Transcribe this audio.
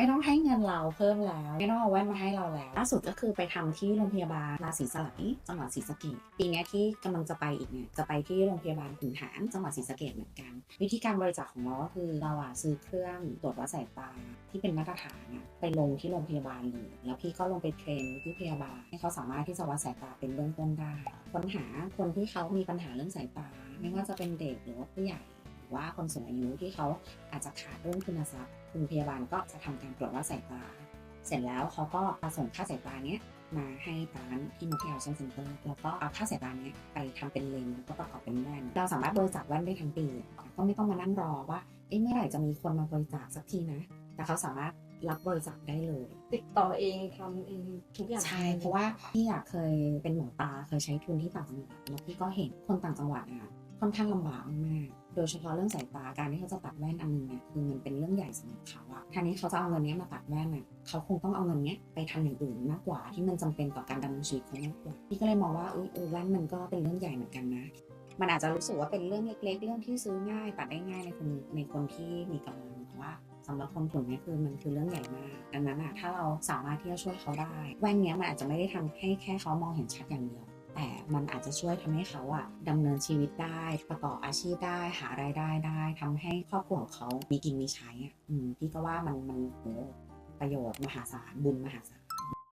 ไม่ต้องให้เงินเราเพิ่มแล้ว ไม่ต้องเอาแว่นมาให้เราแล้วล่าสุดก็คือไปทำที่โรงพยาบาลราศีสไลยจังหวัดศรีสะเกษปีนี้ที่กำลังจะไปอีกเนี่ยจะไปที่โรงพยาบาลขุนหารจังหวัดศรีสะเกษเหมือนกัน วิธีการบริจาคของเราก็คือเราอะซื้อเครื่องตรวจวัดสายตาที่เป็นมาตรฐานไปลงที่โรงพยาบาลเลยแล้วพี่ก็ลงไปเทรนที่พยาบาลให้เขาสามารถที่จะวัดสายตาเป็นเบื้องต้นได้ค้นหาคนที่เขามีปัญหาเรื่องสายตา ไม่ว่าจะเป็นเด็กหรือว่าผู้ใหญ่ ว่าคนสูงอายุที่เขาอาจจะขาดเรื่องทุนทรัพย์คุณพยาบาลก็จะทำการตรวจวัดสายตา เสร็จแล้วเขาก็มาส่งค่าสายตาเนี้ยมาให้ร้านที่มุกยาชั่นเซ็นเตอร์แล้วก็เอาค่าสายตาเนี้ยไปทำเป็นเลนส์แล้วก็ประกอบเป็นแว่น เราสามารถบริจาคแว่นได้ทั้งปีก็ไม่ต้องมานั่งรอว่าเอ๊ะเมื่อไหร่จะมีคนมาบริจาคสักทีนะ แต่เขาสามารถรับบริจาคได้เลย ติดต่อเองทำเองทุกอย่างใช่ เพราะว่าพี่อะเคยเป็นหมอตาเคยใช้ทุนที่ต่างจังหวัดแล้วพี่ก็เห็นคนต่างจังหวัดอะค่อนข้างลำบากมากๆโดยเฉพาะเรื่องสายตาการที่เขาจะตัดแว่นอันนึงเนี่ยคือมันเป็นเรื่องใหญ่สำหรับเขาอะทีนี้เขาจะเอาเงินนี้มาตัดแว่นอะเขาคงต้องเอาเงินนี้ไปทำอย่างอื่นมากกว่า ที่มันจำเป็นต่อการดำเนินชีวิตเขามากกว่าพี่ก็เลยมองว่าเออแว่นมันก็เป็นเรื่องใหญ่เหมือนกันนะมันอาจจะรู้สึกว่าเป็นเรื่องเล็ก ๆ เรื่องที่ซื้อง่ายตัดได้ง่ายในคนในคนที่มีกำลังแต่ว่าสำหรับคนกลุ่มนี้คือมันคือเรื่องใหญ่มาก ดังนั้นอะถ้าเราสามารถที่จะช่วยเขาได้ แว่นเนี้ยมันอาจจะไม่ได้ทำให้แค่เขามองเห็นชัดอย่างเดียว แต่มันอาจจะช่วยทำให้เขาอะดำเนินชีวิตได้ประกอบอาชีพได้หารายได้ได้ทำให้ครอบครัวของเขามีกินมีใช้อะอืมพี่ก็ว่ามันมันโหประโยชน์มหาศาลบุญมหาศาล